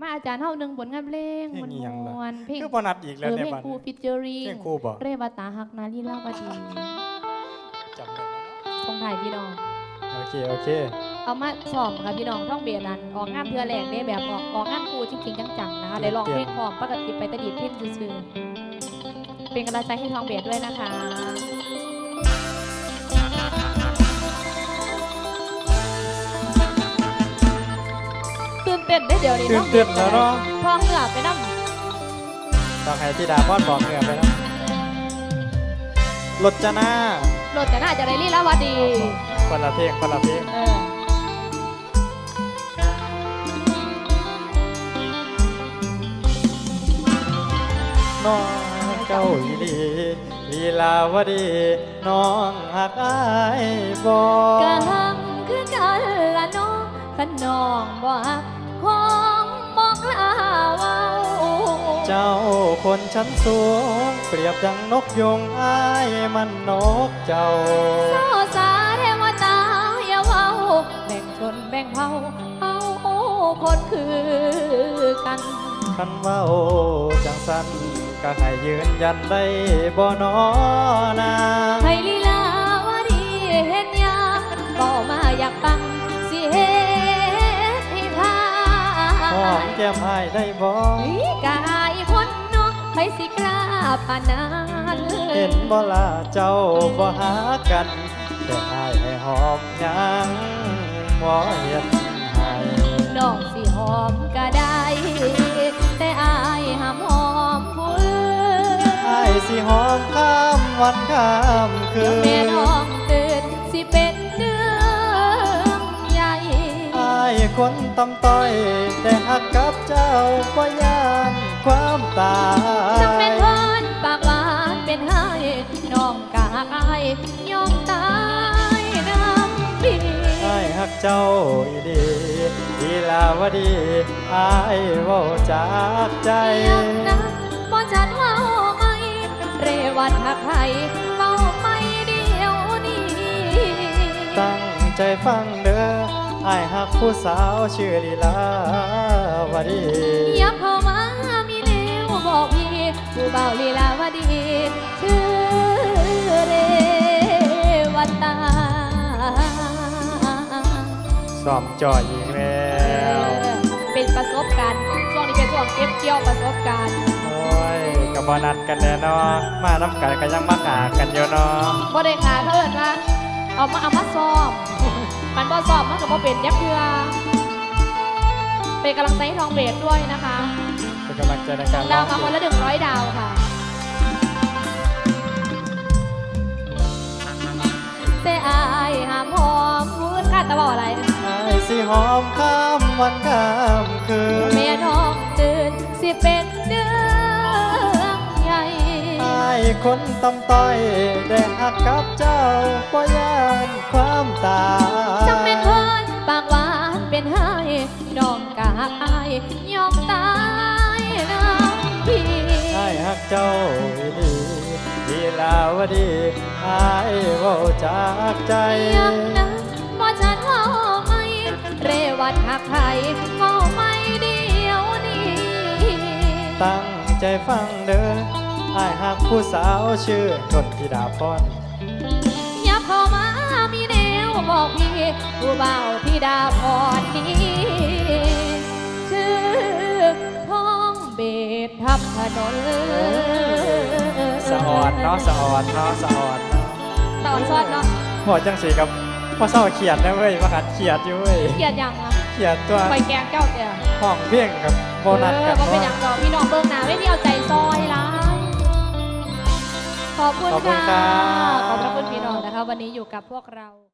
มาอาจารย์เฮาหนึ่งผลงานเพลงเพลมังนอีหยังล่ะมวนเพลงคือบ่นัดอีกเอแล้วอเนี่เพยลงบัดครูนี้ ฟิชเจอริงเพลงครูบ่ เรวตาฮักนาลีลาวดีจำได้ไหมส่งถ่ายพี่น้อง โอเค โอเค เอามาสอบค่ะพี่น้องท่องเบียร์นันออกงานเพื่อแหลกได้แบบออกออกงานครูจริงๆจังๆนะคะได้ลองเพลงพร้อมปกติไปตะดิดเพลงซื่อๆเป็นกำลังใจให้ทองเบียร์ด้วยนะคะ เต้นได้อเดี๋ยวนี้ตื่นเต้นแล้วเนาะทองเหนือไปนั่งต้องให้ที่ดาพอนบอกเหนือไปแล้วรถจะหน้ารถจะน่าจะได้รีแล้ววัดดีคนละเพลงคนละเพลงเออน้องเจ้าอีหลีลีลาวดีน้องหักอายบ่กะหังคือกันละน้องขนองบ่ฮัก ของบอกลาเว้าเจ้าคนชั้นสูง เปรียบดังนกยุงอายมันนกเจ้าโซสาเทวตาอย่าเว้าแบ่งชนแบ่งเผ่าเอาคนคือกันคันเว้าจังสันก็ให้ยืนยันได้บ่นอนางให้ แก้มให้ได้บ่เฮ้ยกายคนเนาะใครสิกล้าปานนั้นเห็นบ่ล่ะเจ้าบ่หากัน แต่อายให้หอมยังบ่เฮ็ดให้น้องสิหอมก็ได้ แต่อายห้ามหอมผู้อื่นอายสิหอมข้ามวันข้ามคืเดี๋ยวแม่นน้องตื่นสิเป็น คนตำต้อย แต่หักกับเจ้าบ่ยานความตายจังเป็นคนปากหวานเป็นไห้น้องกากอายยอมตายน้ำพี่อายหักเจ้าอีดีดีลาวดีอายเว้าจากใจยังนะบ่จัดเว่าไหมเรวัดหักไทยเมาไม่เดียวนี้ตั้งใจฟังเด้อ อายหักผู้สาวชื่อลีลาวดียับเข้ามามีแนวบอกพี่ผู้เบาลีลาวดีชื่อเรวัตตาซ้อมจ่อยอีกแล้วเป็นประสบการณ์ช่วงนี้เป็นช่วงเก็บเกี่ยวประสบการณ์โอ้ยกับบนัดกันแน่เนาะมาน้ำกันก็ยังมาหากันอยู่เนาะบ่ได้ขาเขาเอินว่าเอามาเอามาซ้อม มันบ่ซ้อมมันก็บ่เป็นยักเทือเป็นกำลังใจให้ทองเบสด้วยนะคะเป็นกำลังใจในการร้ดาอวงมาคนละหนึ่งร้อยดาวค่ะ แต่อายห้ามหอมพูดคาดตะบอกอะไรไอ้สิหอมข้ามวันข้ามคืน เมียน้องตื่นสิเป็น คนตำต้อยได้หักกับเจ้าบ่ยานความตายจังเป็นคนปากหวานเป็นไห้น้องกากอายยอมตายน้ำพี่ไอ้หักเจ้าอีดีดีลาวดีไอ้เว้าจากใจยังนะบ่ชัดเว่าไม่เรวัดหักไทยเว่าไม่เดียวนี้ตั้งใจฟังเด้อ ไอ้หักผู้สาวชื่อชนธิดาพรอย่าเข้ามามีแนวบอกพี่ผู้เบาที่ดาพรนี้ชื่อท้องเบสทับถนนสะออนเนาะสะออนเนาะสะออนเนาะตอนซอดเนาะพอจังสีกับพ่อเศร้าเขียดนะเว้ยมาหัดเขียดอยู่เว้ยเกียดยังอะเขียดตัวไปแกงเจ้าเตี่ยห้องเพียงกับโบนัสกันเออบ่เป็นหยังดอกพี่น้องเบิ่งหน้าไม่มีเอาใจซอยร้าย ขอบคุณขอบคุณค่ะครับขอบพระคุณพี่น้องนะคะ วันนี้อยู่กับพวกเรา